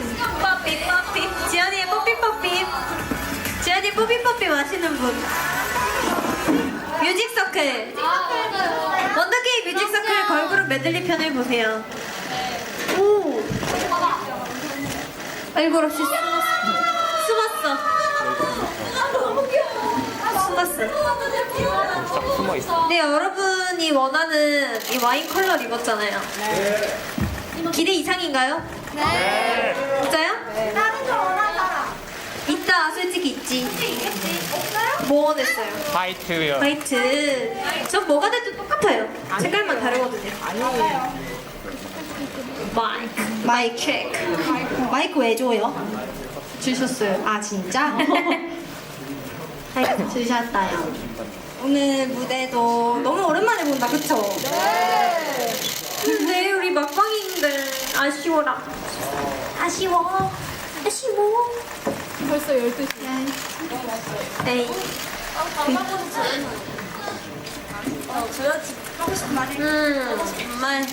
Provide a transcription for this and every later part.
뽀삐 뽀삐. 지연이의 뽀삐 뽀삐. 지연이 뽀삐 뽀삐 마시는 분. 뮤직서클. 원더게임 뮤직서클 걸그룹 메들리 편을 보세요. 오. 얼굴 없이 숨었어 숨었어? 숨었어. 숨어 있어. 네 여러분이 원하는 이 와인 컬러 입었잖아요. 기대 이상인가요? 네. 진짜요? 다른 거 원하는 사람. 있다 솔직히 있지? 있겠지? 없어요? 뭐 원했어요? 화이트요. 화이트. 전 뭐가 돼도 똑같아요. 색깔만 다르거든요. 마이크. 마이크. 체크. 마이크 왜 줘요? 주셨어요. 아 진짜? 아이고 주셨다요. 오늘 무대도 너무 오랜만에 본다 그쵸? 근데 우리 막방인데 아쉬워라. 아쉬워. 아쉬워 벌써 12시. 에이 하고 싶은 말이 음 정말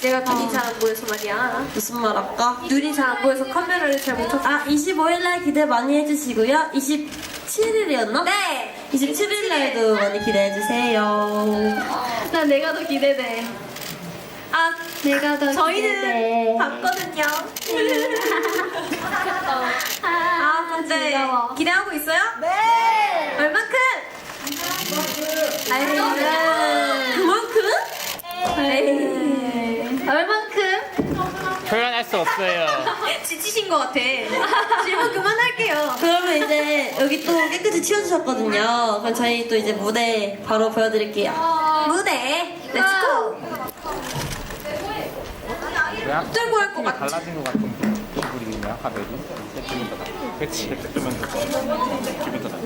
내가 눈이 잘 안 보여서 말이야. 무슨 말 할까? 눈이 잘 안 보여서 카메라를 잘못 켰어 아, 25일날 기대 많이 해주시고요. 27일이었나? 네. 27일날도 많이 기대해주세요. 나 내가 더 기대돼. 아 내가 더 저희는 봤거든요. 아 근데 기대하고 있어요? 네! 얼만큼? 아이고 그만큼? 에이 얼만큼? 표현할 수 없어요. 지치신 것 같아 질문 그만할게요 그러면 이제 여기 또 깨끗이 치워주셨거든요. 그럼 저희 또 이제 무대 바로 보여드릴게요. 무대 렛츠고 그냥 들고 할것 같아 달라진 것 같은 기 있냐 하늘이? 기분 더 나. 그치. 기분 더 나. 기분 더 나.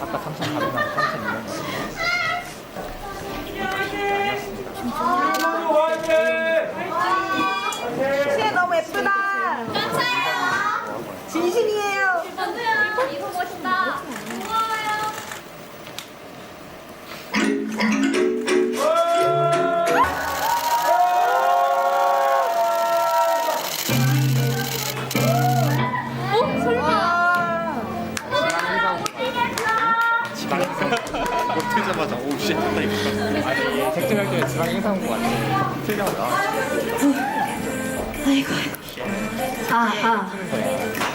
아까 3,400원, 3,200원. 시에 너무 예쁘다 진심이에요 이 못 틀자마자 오 씨. 아니, 색종할 때 지방 행사 온것 같아. 틀려나. 아이고. 아 아